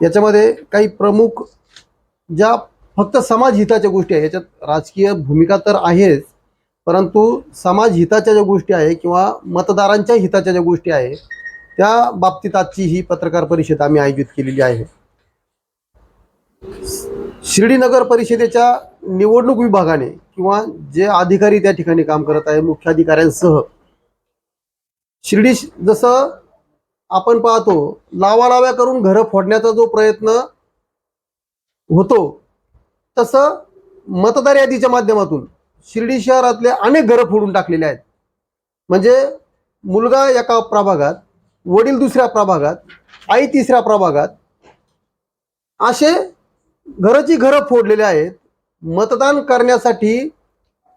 याच्यामध्ये काही प्रमुख ज्या फक्त समाज हिताच्या गोष्टी आहे याच्यात राजकीय भूमिका तर आहेच परंतु समाज हिताच्या ज्या गोष्टी आहे किंवा मतदारांच्या हिताच्या ज्या गोष्टी आहे त्या बाबतीत आजची ही पत्रकार परिषद आम्ही आयोजित केलेली आहे. शिर्डी नगर परिषदेच्या निवडणूक विभागाने किंवा जे अधिकारी त्या ठिकाणी काम करत आहे मुख्याधिकाऱ्यांसह शिर्डी जसं आपण पाहतो लावालाव्या करून घरं फोडण्याचा जो प्रयत्न होतो तसं मतदार यादीच्या माध्यमातून शिर्डी शहरातले अनेक घरं फोडून टाकलेले आहेत. म्हणजे मुलगा एका प्रभागात वडील दुसऱ्या प्रभागात आई तिसऱ्या प्रभागात असे घराची घरं फोडलेले आहेत. मतदान करण्यासाठी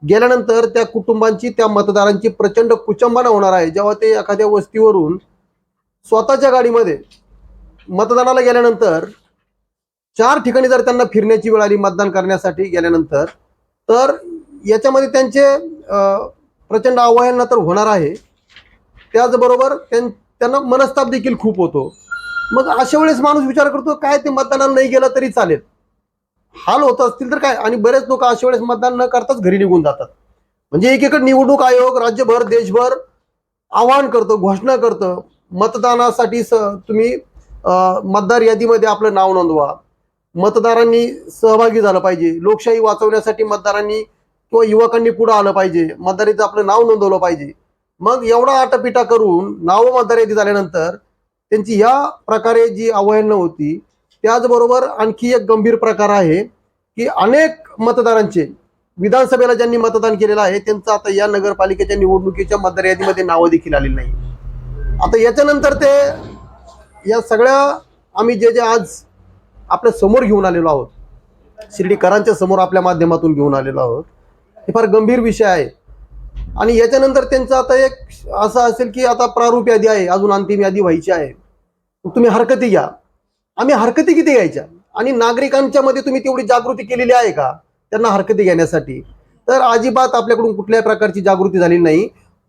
गेल्यानंतर त्या कुटुंबांची त्या मतदारांची प्रचंड कुचंबना होणार आहे. जेव्हा ते एखाद्या वस्तीवरून स्वतःच्या गाडीमध्ये मतदानाला गेल्यानंतर चार ठिकाणी जर त्यांना फिरण्याची वेळ आली मतदान करण्यासाठी गेल्यानंतर तर याच्यामध्ये त्यांचे प्रचंड आव्हान तर होणार आहे. त्याचबरोबर त्यां त्यांना मनस्ताप देखील खूप होतो. मग अशा वेळेस माणूस विचार करतो काय ते मतदानाला नाही गेलं तरी चालेल. हाल होत असतील तर काय? आणि बरेच लोक अशा वेळेस मतदान न करताच घरी निघून जातात. म्हणजे एकीकडे निवडणूक आयोग राज्यभर देशभर आवाहन करतं घोषणा करतं. मतदानासाठी स तुम्ही मतदार यादीमध्ये आपलं नाव नोंदवा. मतदारांनी सहभागी झालं पाहिजे. लोकशाही वाचवण्यासाठी मतदारांनी किंवा युवकांनी पुढं आलं पाहिजे. मतदारीचं आपलं नाव नोंदवलं पाहिजे. मग एवढा आटापिटा करून नावं मतदार यादी झाल्यानंतर त्यांची या प्रकारे जी आव्हानं होती त्याचबरोबर आणखी एक गंभीर प्रकार आहे की अनेक मतदारांचे विधानसभेला ज्यांनी मतदान केलेलं आहे त्यांचं आता या नगरपालिकेच्या निवडणुकीच्या मतदार यादीमध्ये नावं देखील आलेली नाही आता याच्यानंतर ते या सगळ्या आम्ही जे जे आज आपल्यासमोर घेऊन आलेलो आहोत शिर्डीकरांच्या समोर आपल्या माध्यमातून घेऊन आलेलो आहोत हे फार गंभीर विषय आहे. आणि याच्यानंतर त्यांचं आता एक असं असेल की आता प्रारूप यादी आहे अजून अंतिम यादी व्हायची आहे. तुम्ही हरकती घ्या. आम्ही हरकती किती घ्यायच्या? आणि नागरिकांच्या मध्ये तुम्ही तेवढी जागृती केलेली आहे का? त्यांना हरकती घेण्यासाठी. तर अजिबात आपल्याकडून कुठल्याही प्रकारची जागृती झाली नाही.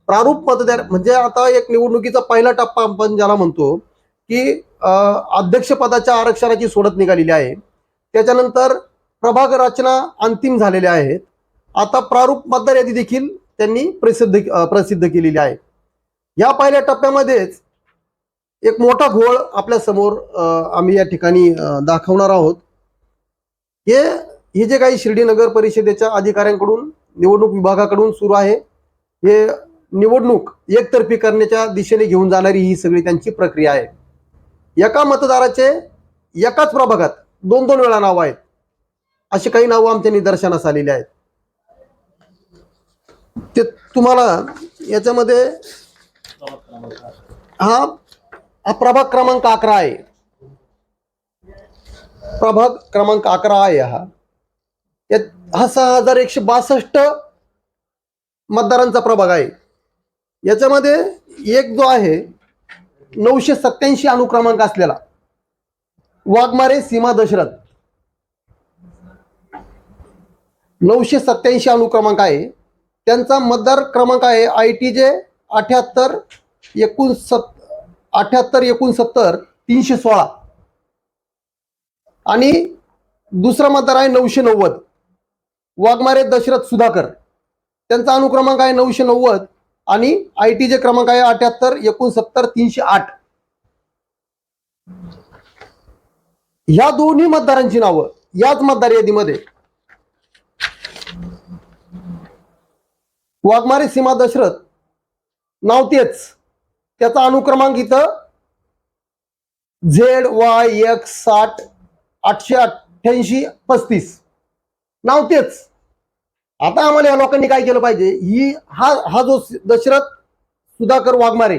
प्रारूप मतदार म्हणजे आता एक निवडणुकीचा पहिला टप्पा आपण ज्याला म्हणतो की अध्यक्षपदाच्या आरक्षणाची सोडत निघालेली आहे. त्याच्यानंतर प्रभाग रचना अंतिम झालेल्या आहेत. आता प्रारूप मतदार यादी देखील त्यांनी प्रसिद्ध प्रसिद्ध केलेली आहे. या पहिल्या टप्प्यामध्येच एक मोठा घोळ आपल्यासमोर आम्ही या ठिकाणी दाखवणार आहोत. हे हे जे काही शिर्डी नगर परिषदेच्या अधिकाऱ्यांकडून निवडणूक विभागाकडून सुरू आहे हे निवडणूक एकतर्फी करण्याच्या दिशेने घेऊन जाणारी ही सगळी त्यांची प्रक्रिया आहे. एका मतदाराचे एकाच प्रभागात दोन दोन वेळा नावं आहेत. अशी काही नावं आमच्या निदर्शनास आलेली आहेत. ते तुम्हाला याच्यामध्ये हा हा प्रभाग क्रमांक अकरा आहे. प्रभाग क्रमांक अकरा आहे हा. हा सहा हजार एकशे बासष्ट मतदारांचा प्रभाग आहे. याच्यामध्ये एक जो आहे नऊशे सत्याऐंशी अनुक्रमांक असलेला वाघमारे सीमा दशरथ. नऊशे सत्याऐंशी अनुक्रमांक आहे. त्यांचा मतदार क्रमांक आहे आय टी जे अठ्याहत्तर एकोणसत् अठ्याहत्तर एकोणसत्तर तीनशे सोळा. आणि दुसरा मतदार आहे नऊशे नव्वद वाघमारे दशरथ सुधाकर. त्यांचा अनुक्रमांक आहे नऊशे नव्वद आणि आय टी जे क्रमांक आहे अठ्याहत्तर एकोणसत्तर तीनशे आठ. ह्या दोन्ही मतदारांची नावं याच मतदार यादीमध्ये. वाघमारे सीमा दशरथ नाव तेच. त्याचा अनुक्रमांक इथं झेड वाय एक्स साठ आठशे अठ्ठ्याऐंशी पस्तीस. नाव तेच. आता आम्हाला या लोकांनी काय केलं पाहिजे? ही हा हा जो दशरथ सुधाकर वाघमारे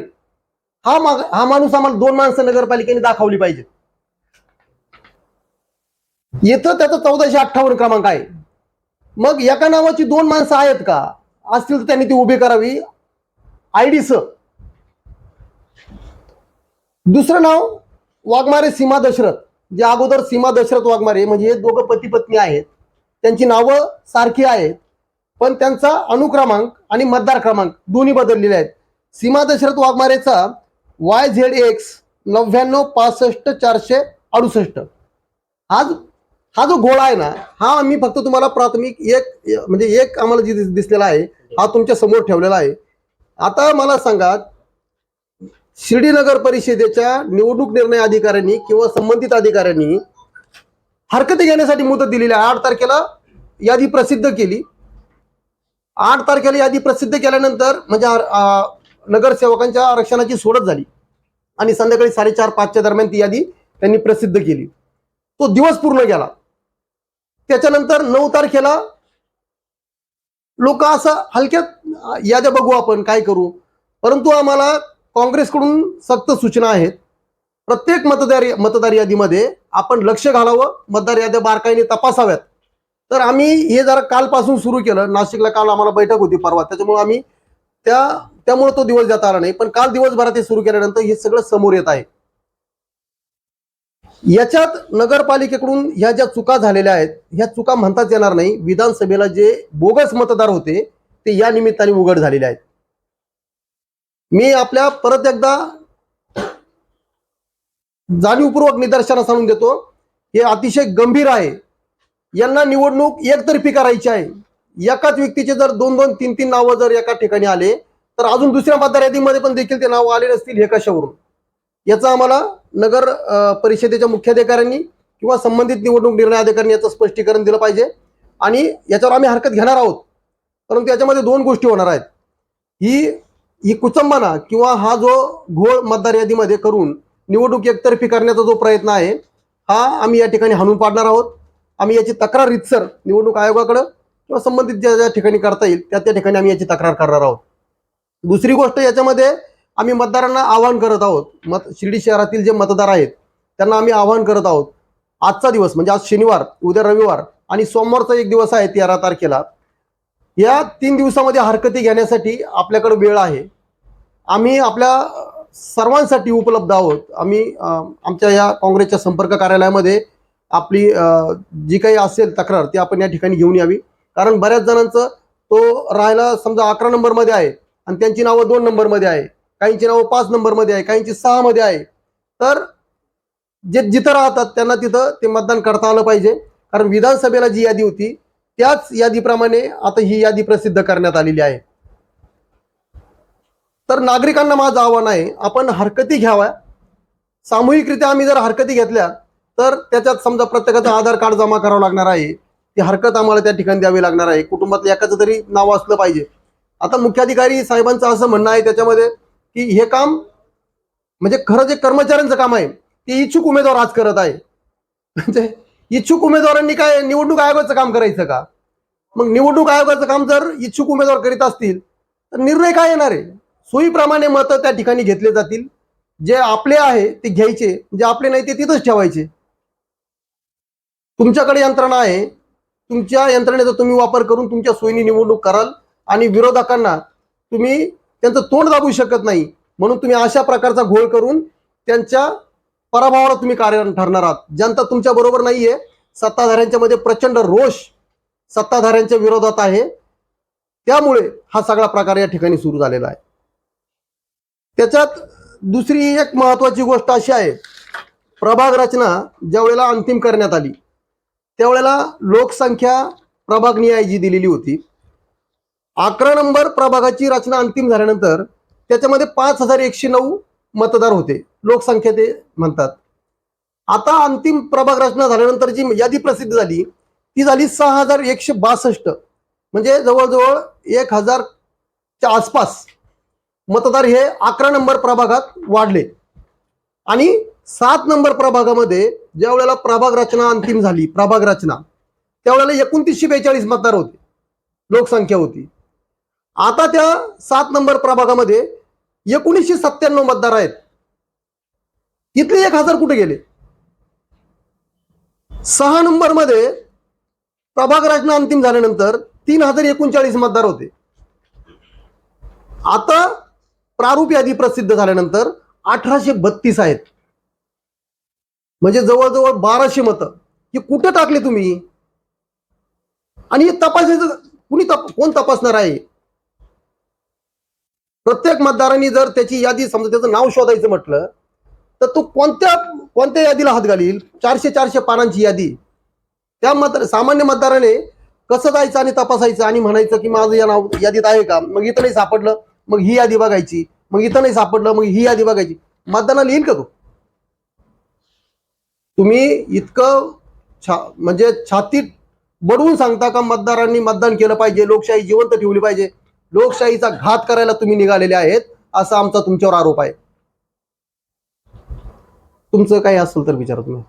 हा माग हा माणूस आम्हाला दोन माणसं नगरपालिकेने दाखवली पाहिजे. येतं त्याचा चौदाशे अठ्ठावन्न क्रमांक आहे. मग एका नावाची दोन माणसं आहेत का? असतील तर त्यांनी ती उभी करावी. आयडी स. दुसरं नाव वाघमारे सीमा दशरथ. जे अगोदर सीमा दशरथ वाघमारे म्हणजे हे दोघं पती पत्नी आहेत. त्यांची नावं सारखी आहेत. पण त्यांचा अनुक्रमांक आणि मतदार क्रमांक दोन्ही बदललेले आहेत. सीमा दशरथ वाघमारेचा वाय झेड एक्स नव्याण्णव पासष्ट चारशे अडुसष्ट. आज हा जो घोळा आहे ना हा आम्ही फक्त तुम्हाला प्राथमिक एक म्हणजे एक आम्हाला जी दिस- दिसलेला आहे हा तुमच्यासमोर ठेवलेला आहे. आता मला सांगा शिर्डी नगर परिषदेच्या निवडणूक निर्णय अधिकाऱ्यांनी किंवा संबंधित अधिकाऱ्यांनी हरकती घेण्यासाठी मुदत दिलेली आहे. आठ तारखेला यादी प्रसिद्ध केली. आठ तारखेला यादी प्रसिद्ध केल्यानंतर म्हणजे नगरसेवकांच्या आरक्षणाची सोडत झाली. आणि संध्याकाळी साडेचार पाचच्या दरम्यान ती यादी त्यांनी प्रसिद्ध केली. तो दिवस पूर्ण गेला. त्याच्यानंतर नऊ तारखेला लोक असं हलक्यात याद्या बघू आपण काय करू? परंतु आम्हाला काँग्रेसकडून सक्त सूचना आहेत. प्रत्येक मतदार मतदार यादीमध्ये आपण लक्ष घालावं मतदार याद्या बारकाईने तपासाव्यात. तर आम्ही हे जरा कालपासून सुरू केलं. नाशिकला काल आम्हाला बैठक होती परवा. त्याच्यामुळे आम्ही त्या त्यामुळे तो दिवस देता आला नाही. पण काल दिवसभरात हे सुरू केल्यानंतर हे सगळं समोर येत आहे. याच्यात नगरपालिकेकडून ह्या ज्या चुका झालेल्या आहेत ह्या चुका म्हणताच येणार नाही. विधानसभेला जे बोगस मतदार होते ते या निमित्ताने उघड झालेले आहेत. मी आपल्या परत एकदा जाणीवपूर्वक निदर्शनास आणून देतो. हे अतिशय गंभीर आहे. यांना निवडणूक एकतर्फी करायची आहे. एकाच व्यक्तीचे जर दोन दोन तीन तीन नावं जर एका ठिकाणी आले तर अजून दुसऱ्या मतदार यादीमध्ये पण देखील ते नावं आले नसतील हे कशावरून? याचा आम्हाला नगर परिषदेच्या मुख्याधिकाऱ्यांनी किंवा संबंधित निवडणूक निर्णय अधिकाऱ्यांनी याचं स्पष्टीकरण दिलं पाहिजे. आणि याच्यावर आम्ही हरकत घेणार आहोत. परंतु याच्यामध्ये दोन गोष्टी होणार आहेत. ही ही कुचंबना किंवा हा जो घोळ मतदार यादीमध्ये करून निवडणूक एकतर्फी करण्याचा जो प्रयत्न आहे हा आम्ही या ठिकाणी हाणून पाडणार आहोत. आम्ही याची तक्रार रितसर निवडणूक आयोगाकडं किंवा संबंधित ज्या ज्या ठिकाणी करता येईल त्या त्या ठिकाणी आम्ही याची तक्रार करणार आहोत. दुसरी गोष्ट याच्यामध्ये आम्ही मतदारांना आवाहन करत आहोत. मत शिर्डी शहरातील जे मतदार आहेत त्यांना आम्ही आवाहन करत आहोत. आजचा दिवस म्हणजे आज शनिवार उद्या रविवार आणि सोमवारचा एक दिवस आहे तेरा तारखेला. या तीन दिवसामध्ये हरकती घेण्यासाठी आपल्याकडे वेळ आहे. आम्ही आपल्या सर्वांसाठी उपलब्ध आहोत. आम्ही आमच्या या काँग्रेसच्या संपर्क कार्यालयामध्ये आपली जी काही असेल तक्रार ती आपण या ठिकाणी घेऊन यावी. कारण बऱ्याच जणांचं तो राहायला समजा अकरा नंबरमध्ये आहे आणि त्यांची नावं दोन नंबरमध्ये आहे काहींची नावं पाच नंबरमध्ये आहे काहींची सहामध्ये आहे. तर जे जिथं राहतात त्यांना तिथं ते मतदान करता आलं पाहिजे. कारण विधानसभेला जी यादी होती त्याच यादीप्रमाणे आता ही यादी प्रसिद्ध करण्यात आलेली आहे. तर नागरिकांना माझं आव्हान आहे आपण हरकती घ्याव्या. सामूहिकरित्या आम्ही जर हरकती घेतल्या तर त्याच्यात समजा प्रत्येकाचं आधार कार्ड जमा करावं लागणार आहे ती हरकत आम्हाला त्या ठिकाणी द्यावी लागणार आहे. कुटुंबातल्या एकाचं तरी नाव असलं पाहिजे. आता मुख्याधिकारी साहेबांचं असं म्हणणं आहे त्याच्यामध्ये की हे काम म्हणजे खरं जे कर्मचाऱ्यांचं काम आहे ते इच्छुक उमेदवार आज करत आहे. म्हणजे इच्छुक उमेदवारांनी काय निवडणूक आयोगाचं काम करायचं का? मग निवडणूक आयोगाचं काम जर इच्छुक उमेदवार करीत असतील तर निर्णय काय येणार आहे? सोयीप्रमाणे मतं त्या ठिकाणी घेतले जातील. जे आपले आहे ते घ्यायचे. जे आपले नाही ते तिथंच ठेवायचे. तुमच्याकडे यंत्रणा आहे. तुमच्या यंत्रणेचा तुम्ही वापर करून तुमच्या सोयीने निवडणूक कराल आणि विरोधकांना तुम्ही त्यांचं तोंड दाबू शकत नाही. म्हणून तुम्ही अशा प्रकारचा घोळ करून त्यांच्या पराभवाला तुम्ही कारण ठरणार आहात. जनता तुमच्या बरोबर नाहीये. सत्ताधाऱ्यांच्या मध्ये प्रचंड रोष सत्ताधाऱ्यांच्या विरोधात आहे. त्यामुळे हा सगळा प्रकार या ठिकाणी सुरू झालेला आहे. त्याच्यात दुसरी एक महत्वाची गोष्ट अशी आहे. प्रभाग रचना ज्या वेळेला अंतिम करण्यात आली त्यावेळेला लोकसंख्या प्रभाग जी दिलेली होती. अकरा नंबर प्रभागाची रचना अंतिम झाल्यानंतर त्याच्यामध्ये पाच हजार एकशे नऊ मतदार होते. लोकसंख्या ते म्हणतात. आता अंतिम प्रभाग रचना झाल्यानंतर जी यादी प्रसिद्ध झाली ती झाली सहा हजार एकशे बासष्ट. म्हणजे जवळजवळ एक हजारच्या आसपास मतदार हे अकरा नंबर प्रभागात वाढले. आणि सात नंबर प्रभागामध्ये ज्या वेळेला प्रभाग रचना अंतिम झाली प्रभाग रचना त्यावेळेला एकोणतीसशे बेचाळीस मतदार होते. लोकसंख्या होती. आता त्या सात नंबर प्रभागामध्ये एकोणीसशे सत्त्याण्णव मतदार आहेत. तिथले एक हजार कुठे गेले? सहा नंबरमध्ये प्रभाग रचना अंतिम झाल्यानंतर तीन हजार एकोणचाळीस मतदार होते. आता प्रारूप यादी प्रसिद्ध झाल्यानंतर अठराशे बत्तीस आहेत. म्हणजे जवळजवळ बाराशे मतं. हे कुठं टाकले तुम्ही? आणि हे तपासायचं कुणी तप कोण तपासणार आहे? प्रत्येक मतदारांनी जर त्याची यादी समजा त्याचं नाव शोधायचं म्हटलं तर तो कोणत्या कोणत्या यादीला हात घालील? चारशे चारशे पानांची यादी. त्या मत सामान्य मतदाराने कसं जायचं आणि तपासायचं आणि म्हणायचं की माझं या नाव यादीत आहे का? मग इथं नाही सापडलं मग ही यादी बघायची. मग इथं नाही सापडलं मग ही यादी बघायची. मतदानाला येईल का तो? तुम्ही इतकं छा म्हणजे छातीत बडवून सांगता का मतदारांनी मतदान केलं पाहिजे? लोकशाही जिवंत ठेवली पाहिजे. लोकशाहीचा घात करायला तुम्ही निघालेले आहेत असा आमचा तुमच्यावर आरोप आहे. तुमचं काही असेल तर विचारा तुम्ही.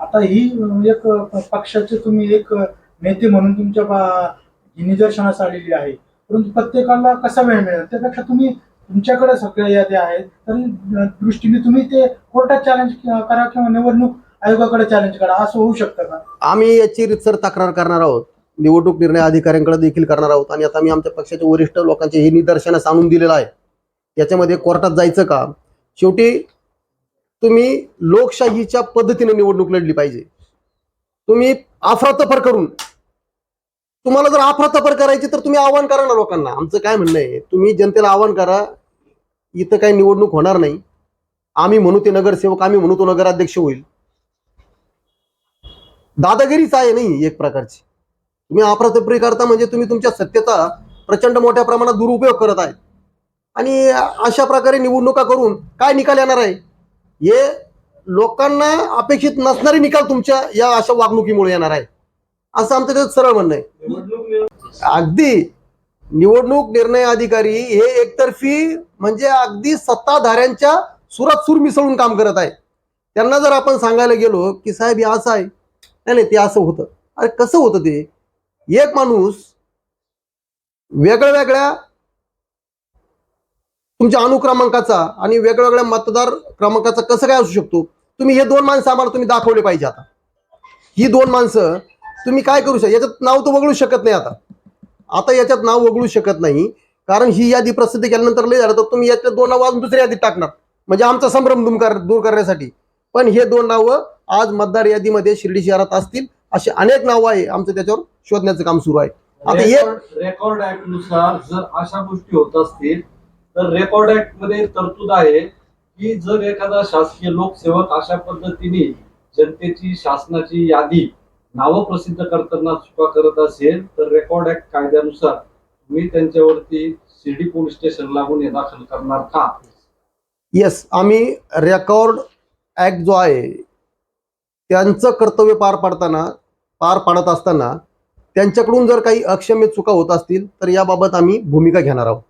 आता ही एक पक्षाचे तुम्ही एक नेते म्हणून तुमच्या निदर्शनास आलेली आहे. परंतु प्रत्येकाला कसा वेळ मिळेल? त्यापेक्षा तुम्ही तुमच्याकडे सगळ्या याद्या आहेत. तर दृष्टीने तुम्ही ते कोर्टात चॅलेंज करा किंवा निवडणूक आयोगाकडे चॅलेंज करा. असं होऊ शकतं का? आम्ही याची रितसर तक्रार करणार आहोत. निवडणूक निर्णय अधिकाऱ्यांकडे देखील करणार आहोत. आणि आता मी आमच्या पक्षाच्या वरिष्ठ लोकांचे हे निदर्शनास आणून दिलेलं आहे. याच्यामध्ये कोर्टात जायचं का? शेवटी तुम्ही लोकशाहीच्या पद्धतीने निवडणूक लढली पाहिजे. तुम्ही आफरातफर करून तुम्हाला जर आफरातफर करायची तर तुम्ही आव्हान करा ना लोकांना. आमचं काय म्हणणं आहे? तुम्ही जनतेला आव्हान करा इथं काही निवडणूक होणार नाही. आम्ही म्हणू ते नगरसेवक आम्ही म्हणू तो नगराध्यक्ष होईल. दादागिरीच आहे नाही एक प्रकारची. तुम्ही अफरातफरी करता म्हणजे तुम्ही तुमच्या सत्तेचा प्रचंड मोठ्या प्रमाणात दुरुपयोग करत आहे. आणि अशा प्रकारे निवडणुका करून काय निकाल येणार आहे? हे लोकांना अपेक्षित नसणारे निकाल तुमच्या या अशा वागणुकीमुळे येणार आहे. असं आमचं त्याचं सरळ म्हणणं आहे. अगदी. निवडणूक निर्णय अधिकारी हे एकतर्फी म्हणजे अगदी सत्ताधाऱ्यांच्या सुरात सूर मिसळून काम करत आहे. त्यांना जर आपण सांगायला गेलो की साहेब हे असं आहे. नाही नाही ते असं होतं. अरे कसं होतं ते? एक माणूस वेगळ्या वेगळ्या तुमच्या अनुक्रमांकाचा आणि वेगवेगळ्या मतदार क्रमांकाचा कसं काय असू शकतो? तुम्ही हे दोन माणसं आम्हाला तुम्ही दाखवले पाहिजे आता. ही दोन माणसं तुम्ही काय करू शकता याच्यात नाव तर वगळू शकत नाही आता. आता याच्यात नाव वगळू शकत नाही. कारण ही यादी प्रसिद्ध केल्यानंतर लय झालं. तर तुम्ही याच्यात दोन नावं अजून दुसऱ्या यादीत टाकणार. म्हणजे आमचा संभ्रम दूर कर दूर करण्यासाठी. पण हे दोन नावं आज मतदार यादीमध्ये शिर्डी शहरात असतील अशी अनेक नावं आहे आमचं त्याच्यावर शोधण्याचं काम सुरू आहे. आता रेकॉर्ड रेकॉर्ड ऍक्टनुसार जर अशा गोष्टी होत असतील तर रेकॉर्ड ऍक्टमध्ये तरतूद आहे की जर एखादा शासकीय लोकसेवक अशा पद्धतीने जनतेची शासनाची यादी नावं प्रसिद्ध करताना चुका करत असेल तर रेकॉर्ड ऍक्ट कायद्यानुसार तुम्ही त्यांच्यावरती शिर्डी पोलीस स्टेशनला गुन्हे दाखल करणार का? येस आम्ही रेकॉर्ड ऍक्ट जो आहे त्यांचं कर्तव्य पार पाडताना पार पाडत असताना त्यांच्याकडून जर काही अक्षम्य चुका होत असतील तर याबाबत आम्ही भूमिका घेणार आहोत.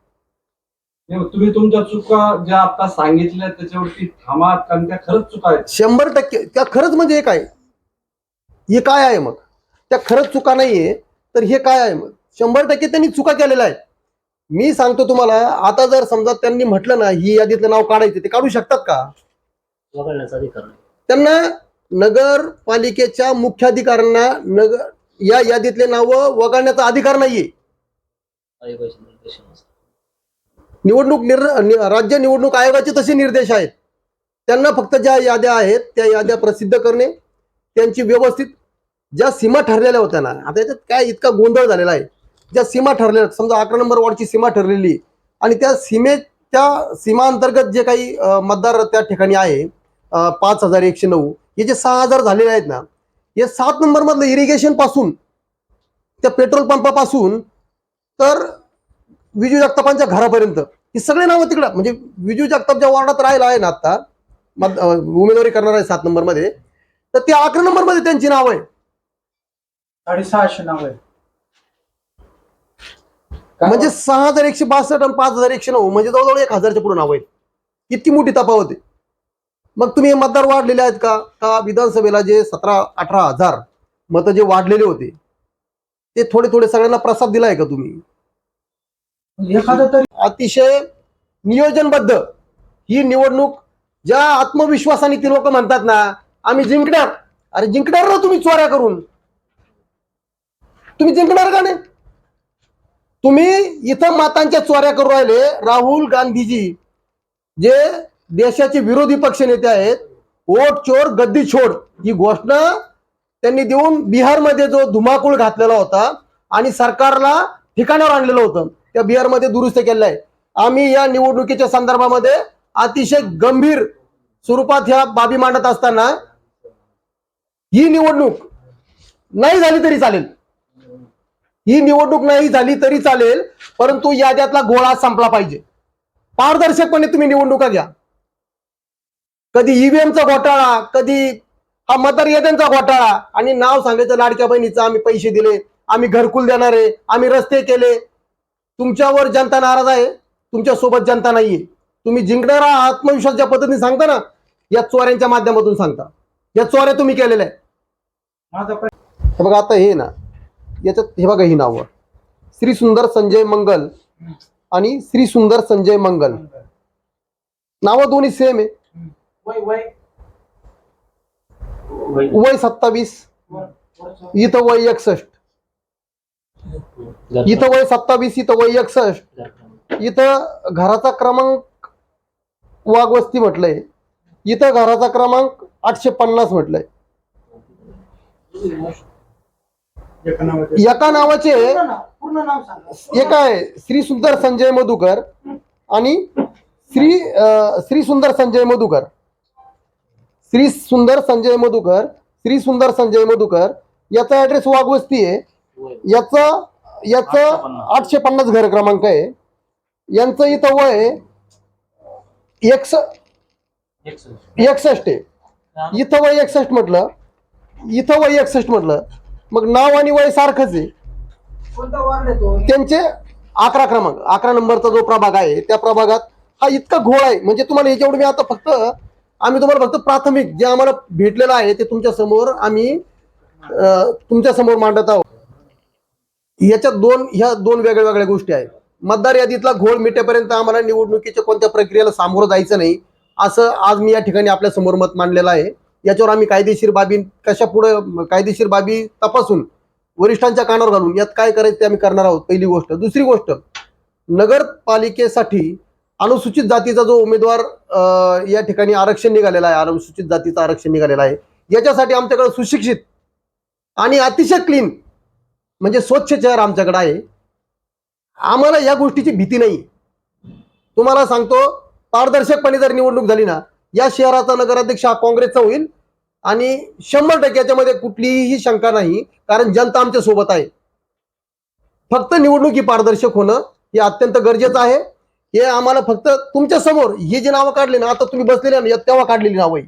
तुम्ही तुमच्या चुका ज्या आता सांगितल्या त्याच्यावरती थांबा कारण त्या खरंच चुका आहेत. शंभर टक्के त्या खरंच म्हणजे हे काय हे काय आहे मग? त्या खरंच चुका नाहीये तर हे काय आहे मग? शंभर टक्के त्यांनी चुका केलेल्या आहेत. मी सांगतो तुम्हाला आता जर समजा त्यांनी म्हटलं ना ही यादीतलं नाव काढायचं ते काढू शकतात का? वगळण्याचा अधिकार नाही. त्यांना नगरपालिकेच्या मुख्याधिकाऱ्यांना नगर या यादीतले नाव वगळण्याचा अधिकार नाहीये. आयोगाचे निवडणूक निर नि- राज्य निवडणूक आयोगाचे तसे निर्देश आहेत. त्यांना फक्त ज्या याद्या आहेत त्या याद्या प्रसिद्ध करणे त्यांची व्यवस्थित ज्या सीमा ठरलेल्या होत्या ना आता याच्यात काय इतका गोंधळ झालेला आहे. ज्या सीमा ठरलेल्या समजा अकरा नंबर वॉर्डची सीमा ठरलेली आणि त्या सीमे त्या सीमांतर्गत जे काही मतदार त्या ठिकाणी आहे पाच हजार एकशे नऊ हे जे सहा हजार झालेले आहेत ना हे सात नंबर मधलं इरिगेशनपासून त्या पेट्रोल पंपापासून तर विजू जगतापांच्या घरापर्यंत ही सगळे नावं तिकडं म्हणजे विजू जगताप ज्या वॉर्डात राहिला आहे ना आता मत- उमेदवारी करणार आहे सात नंबरमध्ये तर ते अकरा नंबरमध्ये त्यांची नाव आहे साडेसहाशे नाव आहे. म्हणजे सहा हजार एकशे बासष्ट आणि पाच हजार एकशे नऊ म्हणजे जवळजवळ एक हजारच्या पुढे नाव आहेत इतकी मोठी तफावत आहे? मग तुम्ही हे मतदार वाढलेले आहेत का? का विधानसभेला जे सतरा अठरा हजार मतं जे वाढलेले होते ते थोडे थोडे सगळ्यांना प्रसाद दिलाय का तुम्ही? एखादं तरी अतिशय नियोजनबद्ध ही निवडणूक ज्या आत्मविश्वासाने ती लोक म्हणतात ना आम्ही जिंकणार. अरे जिंकणार ना तुम्ही चोऱ्या करून. तुम्ही जिंकणार का नाही? तुम्ही इथं मातांच्या चोऱ्या करू राहिले. राहुल गांधीजी जे देशाचे विरोधी पक्ष नेते आहेत ओट चोर गद्दी छोड ही घोषणा त्यांनी देऊन बिहारमध्ये जो धुमाकूळ घातलेला होता आणि सरकारला ठिकाणावर आणलेलं होतं त्या बिहारमध्ये दुरुस्त केलेलं आहे. आम्ही या निवडणुकीच्या संदर्भामध्ये अतिशय गंभीर स्वरूपात ह्या बाबी मांडत असताना ही निवडणूक नाही झाली तरी चालेल. ही निवडणूक नाही झाली तरी चालेल परंतु याद्यातला गोळा संपला पाहिजे. पारदर्शकपणे तुम्ही निवडणुका घ्या. कधी ईव्हीएमचा घोटाळा कधी हा मतदार याद्यांचा घोटाळा आणि नाव सांगायचं लाडक्या बहिणीचं आम्ही पैसे दिले आम्ही घरकुल देणार आहे आम्ही रस्ते केले. तुमच्यावर जनता नाराज आहे तुमच्यासोबत जनता नाहीये. तुम्ही जिंकणारा आत्मविश्वास ज्या पद्धतीने सांगता ना या चोऱ्यांच्या माध्यमातून सांगता. या चोऱ्या तुम्ही केलेल्या आहे बघा आता हे ना याच्यात हे बघा ही नावं. श्री सुंदर संजय मंगल आणि श्री सुंदर संजय मंगल. नावं दोन्ही सेम आहे. वय सत्तावीस. इथं वय एकसष्ट. इथं वय सत्तावीस इथं वय एकसष्ट. इथं घराचा क्रमांक वाघवस्ती म्हटलंय. इथं घराचा क्रमांक आठशे पन्नास म्हटलंय. एका नावाचे. एका नावाचे? पूर्ण नाव पूर्ण नाव सांगा. एक आहे श्री सुंदर संजय मधुकर आणि श्री श्री सुंदर संजय मधुकर. श्री सुंदर संजय मधुकर श्री सुंदर संजय मधुकर याचा ऍड्रेस वाघवस्ती आहे. याचा याचं आठशे पन्नास. घर क्रमांक आहे. यांचं इथं वय एकस एकसष्ट. आहे. इथं वय एकसष्ट म्हटलं. इथं वय एकसष्ट म्हटलं. मग नाव आणि वय सारखंच आहे. कोणता वार्ड त्यांचे अकरा क्रमांक. अकरा नंबरचा जो प्रभाग आहे त्या प्रभागात हा इतका घोळ आहे. म्हणजे तुम्हाला याच्यावर मी आता फक्त आम्ही तुम्हाला फक्त प्राथमिक जे आम्हाला भेटलेलं आहे ते तुमच्यासमोर आम्ही तुमच्यासमोर मांडत आहोत. याच्यात दोन ह्या दोन वेगळ्या वेगळ्या गोष्टी आहेत. मतदार यादीतला घोळ मिटेपर्यंत आम्हाला निवडणुकीच्या कोणत्या प्रक्रियेला सामोरं जायचं नाही असं आज मी या ठिकाणी आपल्यासमोर मत मांडलेलं आहे. याच्यावर आम्ही कायदेशीर बाबी कशा पुढे कायदेशीर बाबी तपासून वरिष्ठांच्या कानावर घालून यात काय करायचं ते आम्ही करणार आहोत पहिली गोष्ट. दुसरी गोष्ट नगरपालिकेसाठी अनुसूचित जातीचा जो उमेदवार या ठिकाणी आरक्षण निघालेला आहे अनुसूचित जातीचं आरक्षण निघालेलं आहे याच्यासाठी आमच्याकडे सुशिक्षित आणि अतिशय क्लीन म्हणजे स्वच्छ चेहरा आमच्याकडे आहे. आम्हाला या गोष्टीची भीती नाही तुम्हाला सांगतो पारदर्शकपणे जर निवडणूक झाली ना या शहराचा नगराध्यक्ष हा काँग्रेसचा होईल. आणि शंभर टक्के याच्यामध्ये कुठलीही शंका नाही कारण जनता आमच्यासोबत आहे. फक्त निवडणूक ही पारदर्शक होणं हे अत्यंत गरजेचं आहे. हे आम्हाला फक्त तुमच्यासमोर ही जी नावं काढली ना आता तुम्ही बसलेल्या ना तेव्हा काढलेली नावं आहे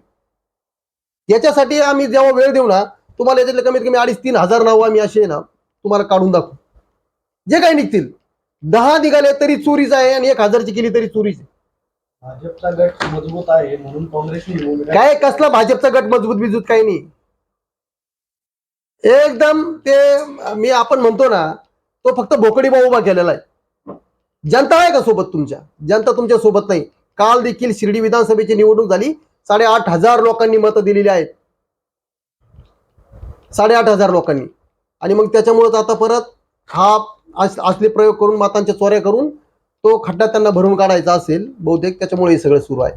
याच्यासाठी आम्ही जेव्हा वेळ देऊ ना तुम्हाला याच्यातले कमीत कमी अडीच तीन हजार नावं आम्ही असे ना तुम्हाला काढून दाखवू. जे काही निघतील. दहा निघाले तरी चोरीच आहे आणि एक हजारची केली तरी चोरीच आहे. भाजपचा गट मजबूत आहे म्हणून काँग्रेसने काय कसला भाजपचा गट मजबूत बिजूत काही नाही? एकदम ते मी आपण म्हणतो ना तो फक्त भोकडी उभा केलेला आहे. जनता आहे का सोबत तुमच्या? जनता तुमच्यासोबत नाही. काल देखील शिर्डी विधानसभेची निवडणूक झाली. साडेआठ हजार लोकांनी मतं दिलेली आहेत. साडेआठ हजार लोकांनी. आणि मग त्याच्यामुळेच आता परत हा असले प्रयोग करून मतांच्या चोऱ्या करून तो खड्डा त्यांना भरून काढायचा असेल बहुतेक त्याच्यामुळे हे सगळं सुरू आहे.